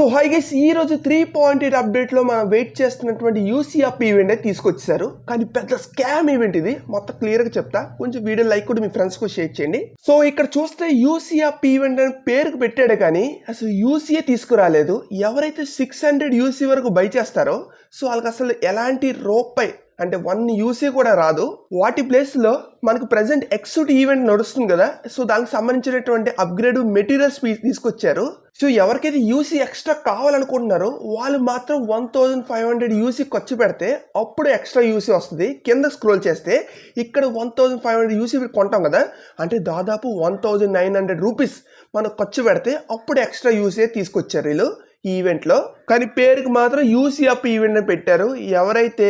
So hi guys ఈ రోజు three point eight అప్డేట్లో మనం వెయిట్ చేస్తున్నటువంటి యూసీఎఫ్ ఈవెంట్ అయితే తీసుకొచ్చారు. కానీ పెద్ద స్కామ్ ఈవెంట్ ఇది. మొత్తం క్లియర్గా చెప్తా. కొంచెం వీడియో లైక్ కూడా మీ ఫ్రెండ్స్కి షేర్ చేయండి. సో ఇక్కడ చూస్తే యూసీఎఫ్ ఈవెంట్ అని పేరుకు పెట్టాడు కానీ అసలు యూసీఏ తీసుకురాలేదు. ఎవరైతే సిక్స్ హండ్రెడ్ యూసీ వరకు బై చేస్తారో సో వాళ్ళకి అసలు ఎలాంటి రూపాయి అంటే వన్ యూసీ కూడా రాదు. వాటి ప్లేస్లో మనకు ప్రజెంట్ ఎక్సూట్ ఈవెంట్ నడుస్తుంది కదా. సో దానికి సంబంధించినటువంటి అప్గ్రేడ్ మెటీరియల్స్ తీసుకొచ్చారు. సో ఎవరికైతే యూసీ ఎక్స్ట్రా కావాలనుకుంటున్నారో వాళ్ళు మాత్రం one thousand five hundred UC ఖర్చు పెడితే అప్పుడు ఎక్స్ట్రా యూసీ వస్తుంది. కింద స్క్రోల్ చేస్తే ఇక్కడ one thousand five hundred UC కొంటాం కదా. అంటే దాదాపు one thousand nine hundred rupees మనం ఖర్చు పెడితే అప్పుడు ఎక్స్ట్రా యూసీ తీసుకొచ్చారు వీళ్ళు ఈవెంట్లో కానీ పేరుకి మాత్రం యూసీ అప్ ఈవెంట్ పెట్టారు. ఎవరైతే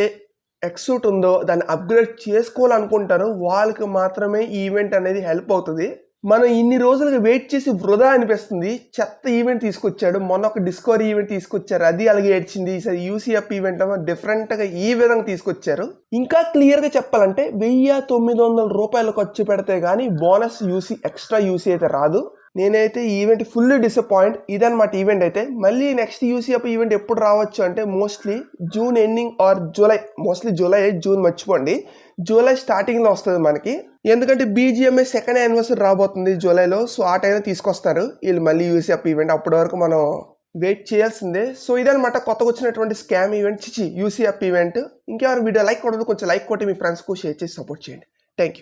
ఎక్సూట్ ఉందో దాన్ని అప్గ్రేడ్ చేసుకోవాలనుకుంటారో వాళ్ళకి మాత్రమే ఈ ఈవెంట్ అనేది హెల్ప్ అవుతుంది. మనం ఇన్ని రోజులుగా వెయిట్ చేసి వృధా అనిపిస్తుంది. చెత్త ఈవెంట్ తీసుకొచ్చాడు మొన్న ఒక డిస్కవరీ ఈవెంట్ తీసుకొచ్చారు అది అలాగే ఏడ్చింది ఈసారి యూసీఎఫ్ ఈవెంట్ డిఫరెంట్గా ఈ విధంగా తీసుకొచ్చారు. ఇంకా క్లియర్గా చెప్పాలంటే వెయ్యి తొమ్మిది వందల రూపాయలు ఖర్చు పెడితే కానీ బోనస్ యూసీ ఎక్స్ట్రా యూసీ అయితే రాదు. నేనైతే ఈ ఈవెంట్ ఫుల్ డిసప్పాయింట్. ఇదన్నమాట ఈవెంట్ అయితే. మళ్ళీ next U C F event ఎప్పుడు రావచ్చు అంటే mostly June ending or July mostly July June మర్చిపోండి. జూలై స్టార్టింగ్లో వస్తుంది మనకి. ఎందుకంటే బీజిఎంఏ సెకండ్ యానివర్సరీ రాబోతుంది జూలైలో. సో ఆ టైంలో తీసుకొస్తారు. వీళ్ళు మళ్ళీ యూసీఎఫ్ ఈవెంట్ అప్పటి వరకు మనం వెయిట్ చేయాల్సిందే. సో ఇదనమాట కొత్తగా వచ్చినటువంటి స్కామ్ ఈవెంట్. చిచి యూసీఎఫ్ ఈవెంట్. ఇంకెవరు వీడియో లైక్ కొట్టదు కొంచెం లైక్ కొట్టి మీ ఫ్రెండ్స్కు షేర్ చేసి సపోర్ట్ చేయండి. Thank you